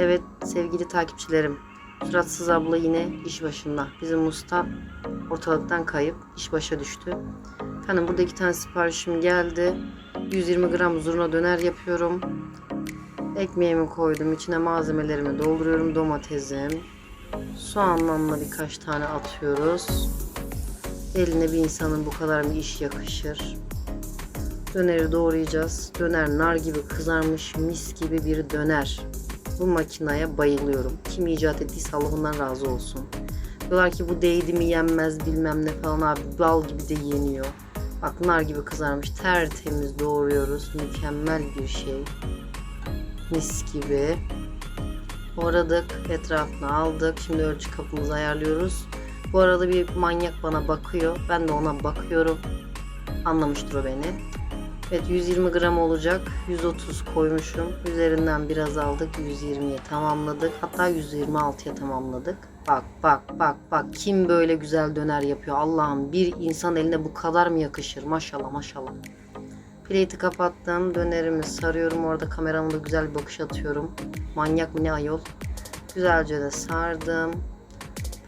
Evet sevgili takipçilerim. Suratsız abla yine iş başında. Bizim usta ortalıktan kayıp iş başa düştü. Efendim burada iki tane siparişim geldi. 120 gram zurna döner yapıyorum. Ekmeğimi koydum. içine malzemelerimi dolduruyorum. Domatesim. Soğanla birkaç tane atıyoruz. Eline bir insanın bu kadar bir iş yakışır. Döneri doğrayacağız. Döner nar gibi kızarmış mis gibi bir döner. Bu makineye bayılıyorum. Kim icat ettiyse Allah ondan razı olsun. Diyorlar ki bu değdi mi yenmez bilmem ne falan abi bal gibi de yeniyor. Bak nar gibi kızarmış tertemiz doğruyoruz. Mükemmel bir şey. Mis gibi. Doğradık, etrafını aldık. Şimdi ölçü kapımızı ayarlıyoruz. Bu arada bir manyak bana bakıyor. Ben de ona bakıyorum. Anlamıştır o beni. Evet 120 gram olacak. 130 koymuşum. Üzerinden biraz aldık. 120'ye tamamladık. Hatta 126'ya tamamladık. Bak bak bak bak kim böyle güzel döner yapıyor. Allah'ım bir insan eline bu kadar mı yakışır? Maşallah maşallah. Plate'i kapattım. Dönerimi sarıyorum. Orada kameramda güzel bir bakış atıyorum. Manyak mı ne ayol. Güzelce de sardım.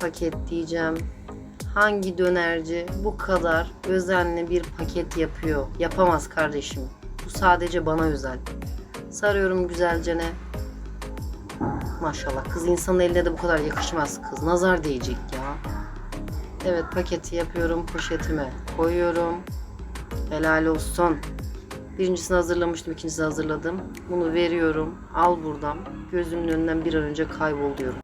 Paketleyeceğim. Hangi dönerci bu kadar özenli bir paket yapıyor? Yapamaz kardeşim. Bu sadece bana özel. Sarıyorum güzelce ne? Maşallah kız insanın eline de bu kadar yakışmaz kız. Nazar değecek ya. Evet paketi yapıyorum poşetime koyuyorum. Helal olsun. Birincisini hazırlamıştım, ikincisini hazırladım. Bunu veriyorum. Al buradan. Gözümün önünden bir an önce kaybol diyorum.